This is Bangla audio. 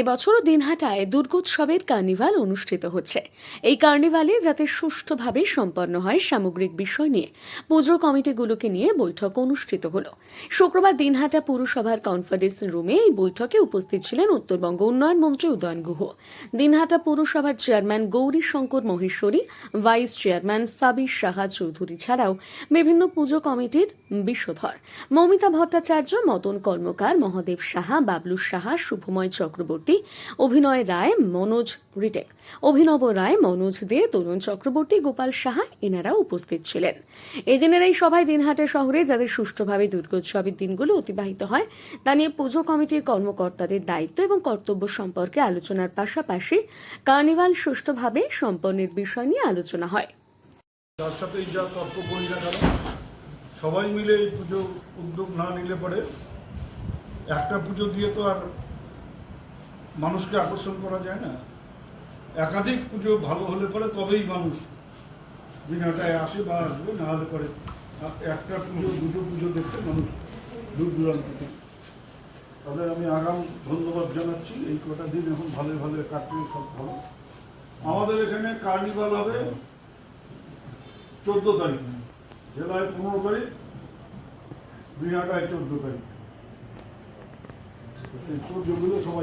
এবছরও দিনহাটায় দুর্গোৎসবের কার্নিভাল অনুষ্ঠিত হচ্ছে। এই কার্নিভালে যাতে সুষ্ঠুভাবে সম্পন্ন হয় সামগ্রিক বিষয় নিয়ে পুজো কমিটিগুলোকে নিয়ে বৈঠক অনুষ্ঠিত হলো। শুক্রবার দিনহাটা পুরসভার কনফারেন্স রুমে এই বৈঠকে উপস্থিত ছিলেন উত্তরবঙ্গ উন্নয়ন মন্ত্রী উদয়ন গুহ। দিনহাটা পুরসভার chairman Gouri Shankar Maheshwari, vice chairman Sabir Saha Chowdhury ছাড়াও বিভিন্ন পুজো কমিটির বিশ্বধর মৌমিতা ভট্টাচার্য, মদন কর্মকার, মহাদেব সাহা, বাবলু সাহা, শুভময় চক্রবর্তী অভিনয় রায়, মনোজ রিটেক। অভিনব রায়, মনোজ দে, তরুণ চক্রবর্তী, গোপাল সাহা এনারা উপস্থিত ছিলেন। এদিনের এই সভায় দিনহাটা শহরে যাদের সুষ্ঠুভাবে দুর্গোৎসবের দিনগুলো অতিবাহিত হয়, তা নিয়ে পুজো কমিটির কর্মকর্তাদের দায়িত্ব এবং কর্তব্য সম্পর্কে আলোচনার পাশাপাশি কার্নিভাল সুষ্ঠুভাবে সম্পন্নের বিষয় নিয়ে আলোচনা হয়। তার সাথে যা তর্ক করি না সবাই মিলে এই পুজো উদ্যোগ না নিলে পরে একটা পুজো দিয়ে তো আর মানুষকে আকর্ষণ করা যায় না। একাধিক পুজো ভালো হলে পরে তবেই মানুষ দিনহাটায় আসে বা আসবে, না হলে পরে একটা পুজো, দুটো পুজো দেখতে মানুষ দূর দূরান্ত থেকে। তাদের আমি আগাম ধন্যবাদ জানাচ্ছি। এই কটা দিন এখন ভালো ভালো কাটবে, সব ভালো। আমাদের এখানে কার্নিভাল হবে চোদ্দ তারিখ। জেলায় পনেরো তারিখ, দিনহাটায় চোদ্দ তারিখ। সবাই